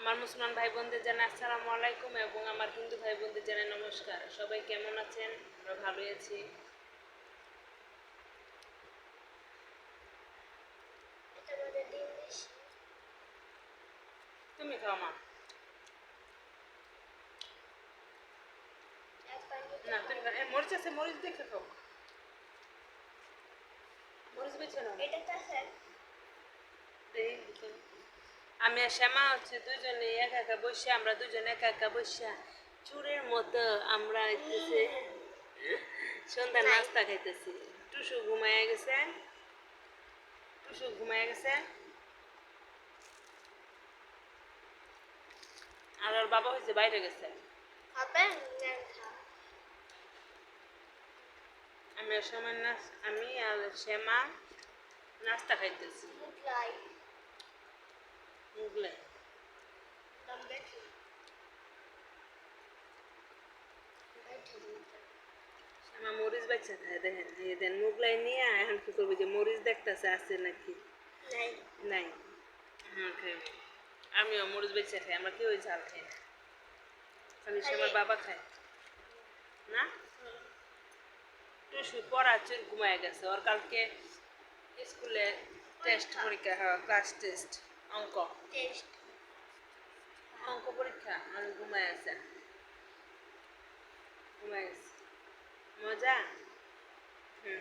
আমার মুসলমান ভাই বোনদের জানাই আসসালামু আলাইকুম এবং আমার হিন্দু ভাই বোনদের জানাই নমস্কার। সবাই কেমন আছেন? আমরা ভালোই আছি। তুমি খাও মা। না তুমি মরিচ আছে মরিচ দেখে খাও। মরিচ বেছে নাও। এটা তো দিকে। আমি আর শ্যামা হচ্ছে দুজনে একা একা বসে আমরা দুজনে একা একা বসে চুরের মতো আমরা হইতেছে। সন্ধ্যা নাস্তা খাইতেছি। টুসু ঘুমাইয়া গেছে। টুসু ঘুমাইয়া গেছে। আর ওর বাবা হয়েছে বাইরে গেছে। আমি নাস আমি আর শ্যামা নাস্তা খাইতেছি। মুগলাই শ্যামা মরিচ বাচ্চা খায় দেখেন এই দেন মুগলাই নিয়ে এখন কি করবে? যে মরিচ দেখতেছে আছে নাকি? নাই নাই আমিও মরিচ বেচে খাই আমরা কেউ ঝাল খাই না। খালি সে আমার বাবা খায়। না? টুসু পড়া চুর ঘুমায় গেছে। ওর কালকে স্কুলে টেস্ট পরীক্ষা হয় ক্লাস টেস্ট অঙ্ক। অঙ্ক পরীক্ষা আমি ঘুমায় আছে। ঘুমায় আছে। মজা? হুম।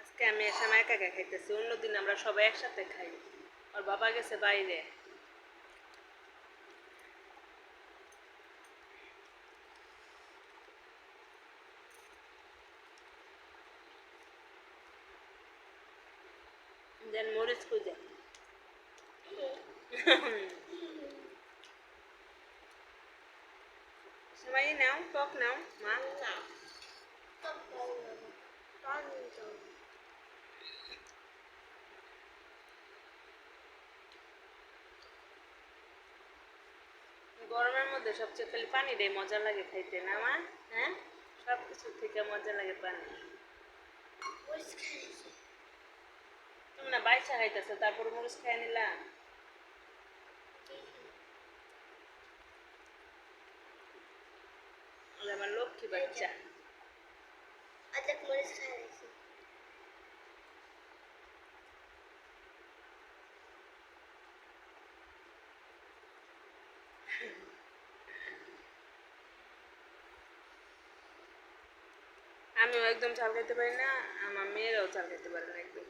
আজকে আমি এসে একা একা খাইতেছি, অন্যদিন আমরা সবাই একসাথে খাই। আর বাবা গেছে বাইরে। দেন মরিচ খুঁজে। সবাই নাও টক নাও মা। গরমের মধ্যে সবচেয়ে খালি পানিটাই মজা লাগে খাইতে না মা? হ্যাঁ? সব কিছুর থেকে মজা লাগে পানি। না খাইতেছো তারপর মরিচ খাই নিলা ওলে আমার লক্ষ্মী বাচ্চা। অর্ধেক মরিচ খাইছি আমিও একদম চাল খাইতে পারি না আমার মেয়েরাও চাল খাইতে পারে না একদম।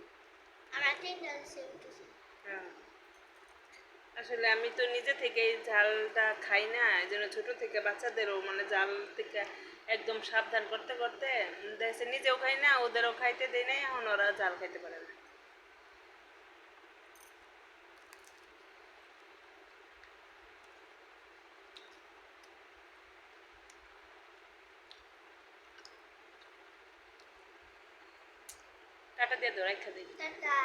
আসলে আমি তো নিজে থেকেই ঝালটা খাই না, এই জন্য ছোটো থেকে বাচ্চাদেরও মানে জাল থেকে একদম সাবধান করতে করতে দেখছে নিজেও খাই না, ওদেরও খাইতে দেয় না এখন ওরা জাল খাইতে পারে না। টাটা দিয়ে দাও রাইখা দিই টাটা।